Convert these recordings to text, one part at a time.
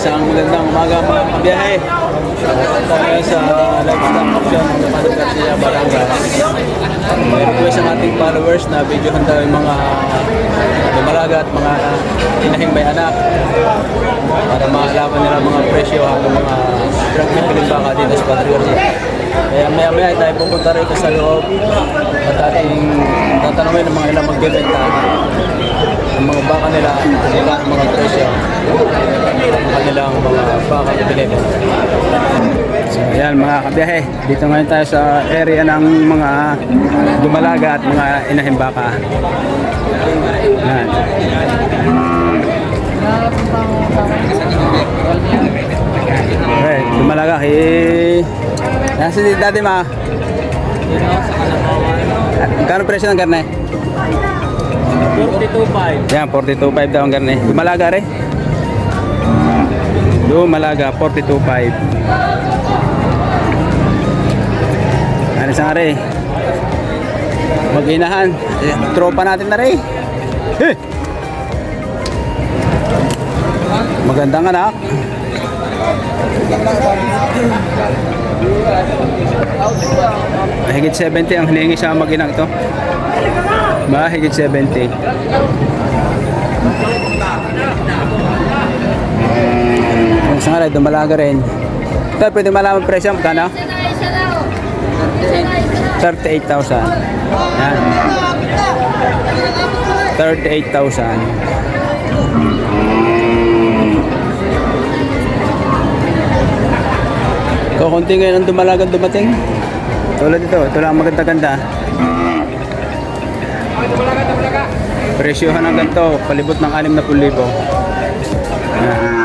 Isang magandang umaga mga kabiyahe. Tayo sa livestock auction ng Manong Garcia, Barangay. May request ang ating followers na videohan daw yung mga lumalaga at mga inahing may anak para maalaman nila mga presyo hanggang mga pregnant piling baka dito sa Padre Garcia. Kaya maya maya tayo pupunta rito sa loob at ating tatanungin ng mga ilang magbebenta ang mga baka nila nila ang mga presyo kanilang mga baka na binili. So ayan mga kabiyahe, dito ngayon tayo sa area ng mga dumalaga at mga inahing baka. Yan. Okay, dumalaga eh. Yan si dati ma. Kano presyo ng karne? 42.5. Yan, 42.5 daw ang karne. Dumalaga rin. Dumalaga, 42.5. Ano sa rin? Mag-inahan. Tropa natin na rin. Eh! Magandang anak. Mahigit 70 ang hinihingi sa mag-inang to. Mahigit 70. Aray, dumalaga rin. Ito, pwede malaman presyo, magkano? 38,000. Yan. 38,000. Kukunti ngayon ang dumalagang dumating. Tulad ito, ito lang ang maganda-ganda. Presyohan ng ganito, palibot ng 60,000. Yan.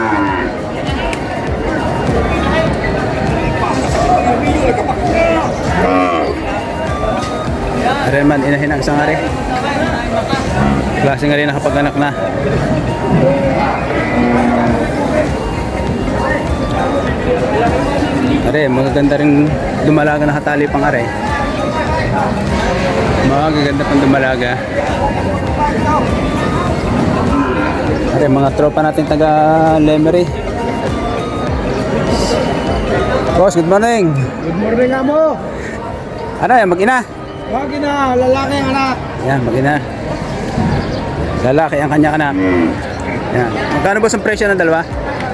Reman, inahin ang isang ari. Klase nga rin nakapag-anak na. Are, magaganda rin dumalaga na katali pang are. Magaganda pang dumalaga. Are, mga tropa natin taga Lemery. Boss, good morning. Good morning amo. Ano yan, mag-ina? Wag na, lalaki ang anak. Yan, mag-ina. Lalaki ang kanya anak. Yan. Magkano boss ang presyo ng dalawa?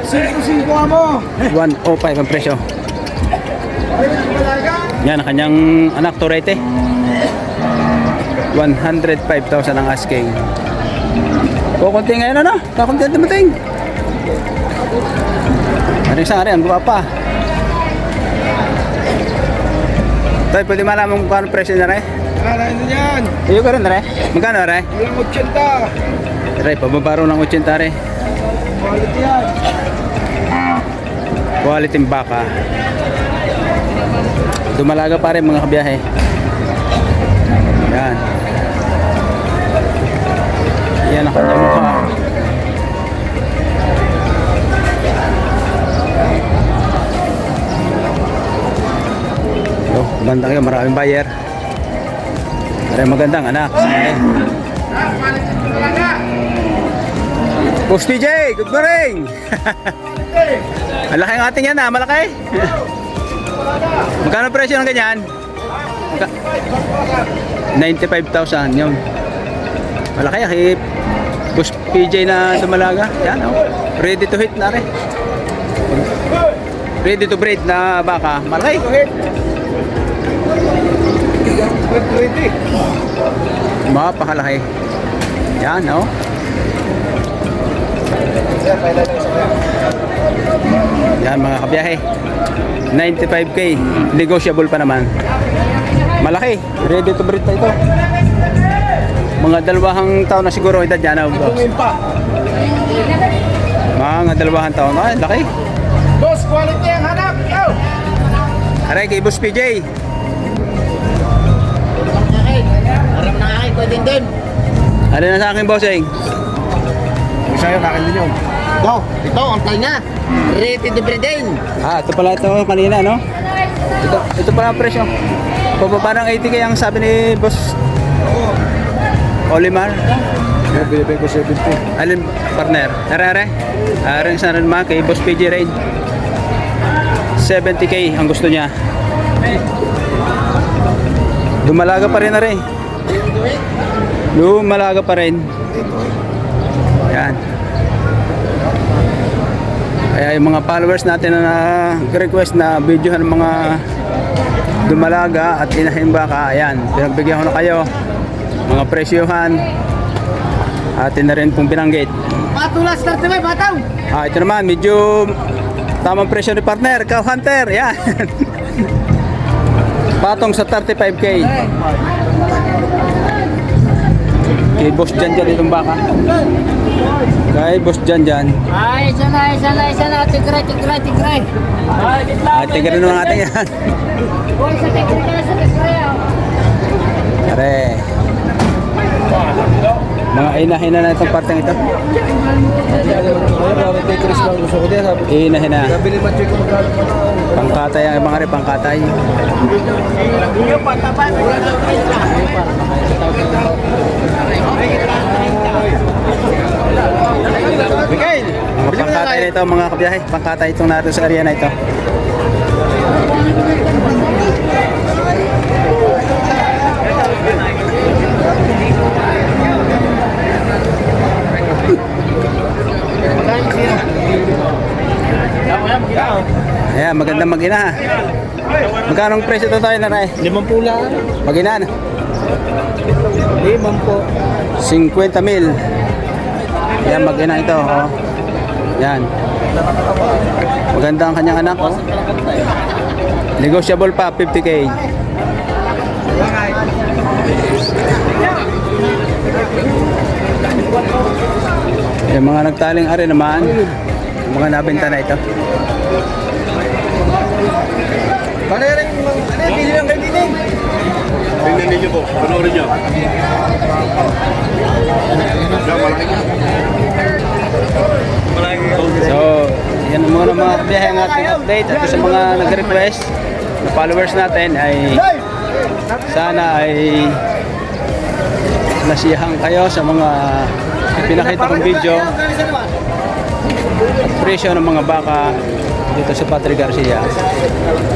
5-5 amo. 105 ang presyo. Yan, ang kanyang anak, Torete. 105,000 ang asking. Kukunti ngayon ano? Kakunti ang dumating. Ano yung isang ari? Ang guwapa. Tay, pwede malaman kung paano presyo na rin? Ara ito yan. Iyo ka rin rin? Magkano rin? Walang 80. Ray, pababaro ng 80 rin. Quality yan. Quality ng baka. Dumalaga pa rin mga kabiyahe. Yan Oh, banda kayo, maraming buyer. Pero magandang anak. Boss PJ, good morning! Ang ng ating yan ha, malaki. Magkano presyo ng ganyan? Magka- 95,000 yun. Malaki ah, eh. Boss PJ na dumalaga. Yan oh. Ready to hit na rin. Ready to breed na baka. Malaki. Ready. Mapakalaki. Yan oh. Yan mga kabiyahe. 95k. Negotiable pa naman. Malaki. Ready to breed na ito. Mga dalawang taon na siguro edad yan. Tungin pa. Mga dalawang taon. Ay, laki. Boss, quality ang anak. Yo. Aray, kay Boss PJ. Ano na sa akin, bossing? Sa'yo, akin din yun. Go. Ito, ang play na. Ready to breed din. Ah, ito pala ito kanina, no? Ito, ito pala ang presyo. Pababa ng 80k ang sabi ni Boss Olimar. Yung binibigay ko 70. Alin, partner? Are, are? Are, sa rin mga kay Boss PG Raid. 70k ang gusto niya. Dumalaga pa rin na rin. Lumalaga pa rin. Yan. Kaya yung mga followers natin na nag-request na videohan ng mga dumalaga at inahin baka, ayan, pinagbigyan ko na kayo. Mga presyohan. Atin na rin pong binanggit. Patulas 35, bataw! Ah, ito naman, medyo tamang presyo ni partner, cow hunter, yan. Patong sa 35k. Kay Boss Jan Jan itong baka. Kay Boss Jan Jan. Ay, isa na, isa na, isa na. Tigray, tigray, tigray. At tingnan naman natin yan. Boy, sa tigray ka, sa tigray. ah. Kare. Mga inahin na itong parteng ito. Inahin na. Pangkatay ang mga rin, pangkatay. Bigay! Mga pangkatay na ito, mga kabiyahe. Pangkatay itong natin sa area na ito. Ayan, Magkano ang presyo ito tayo na rin? Limang pula. Mag-ina na. Limang po. 50 mil. Yan, mag-ina ito. Oh. Yan. Maganda ang kanyang anak. Oh. Negotiable pa, 50k. Yung mga nagtaling ari naman, mga nabenta na ito. Paano rin yung ano yung bili ng kaibigan? Tingnan ninyo po, panoorin nyo. Malaki ka. So, yan ang mga mga kabiyahe ang ating update. At sa mga nag-request na followers natin ay sana ay nasiyahan kayo sa mga pinakita kong video. At presyo ng mga baka dito sa Patrick Garcia.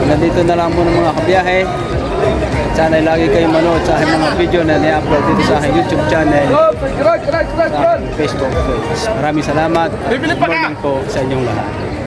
Nandito na lang muna mga kabiyahe. Sana lagi kayong manood sa aking mga video na ni-upload dito sa aking YouTube channel sa aking Facebook page. Maraming salamat. Good morning po sa inyong lahat.